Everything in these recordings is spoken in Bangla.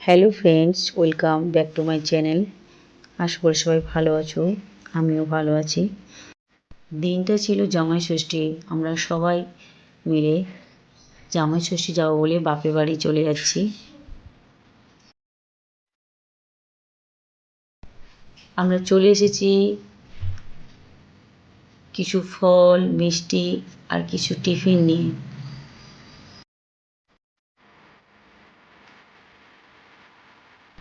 Hello friends welcome back to my channel আশা করি সবাই ভালো আছো, আমিও ভালো আছি। দিনটা ছিল জামাই ষষ্ঠী আমরা সবাই মিলে জামাই ষষ্ঠী যাব বলে বাপের বাড়ি চলে যাচ্ছি। আমরা চলে এসেছি কিছু ফল, মিষ্টি আর কিছু টিফিন নিয়ে।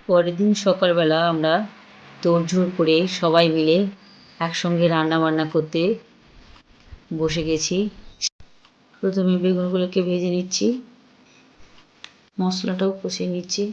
পরের দিন সকালবেলা আমরা তোড়জোড় করে সবাই মিলে একসঙ্গে রান্না বান্না করতে বসে গেছি। প্রথমে বেগুনগুলোকে ভেজে নিচ্ছি, মশলাটাও কষে নিচ্ছি।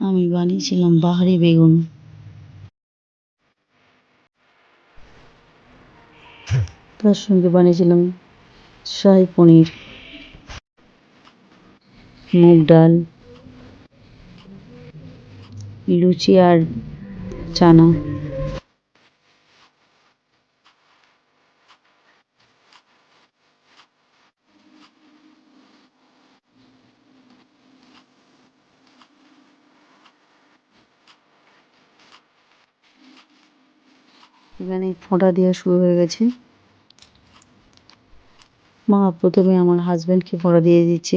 আমি বানিয়েছিলাম বাহারি বেগুন। তার সঙ্গে বানিয়েছিলাম শাহি পনির মুগ ডাল লুচি আর চানা। এখানে ফোঁটা দেওয়া শুরু হয়ে গেছে। মা প্রথমে আমার হাজব্যান্ডকে ফোঁটা দিয়ে দিচ্ছে।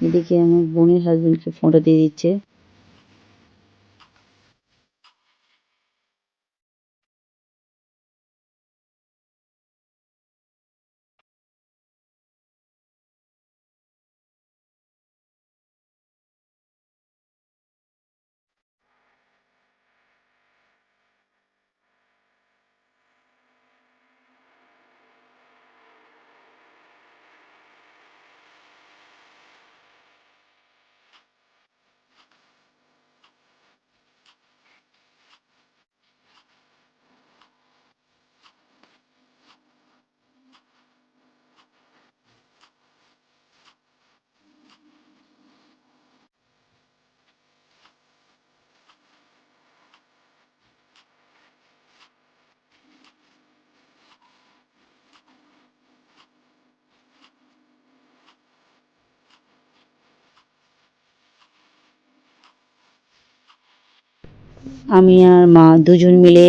এদিকে আমার বোনের হাজবেন্ডকে ফোঁটা দিয়ে দিচ্ছে। আমি আর মা দুজন মিলে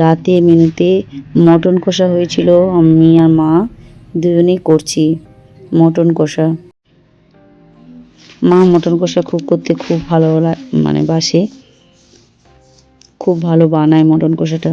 রাতে মেনুতে মটন কষা হয়েছিল। আমি আর মা দুজনেই করছি মটন কষা। মা মটন কষা খুব করতে খুব ভালো মানে বাসে। খুব ভালো বানায় মটন কষাটা।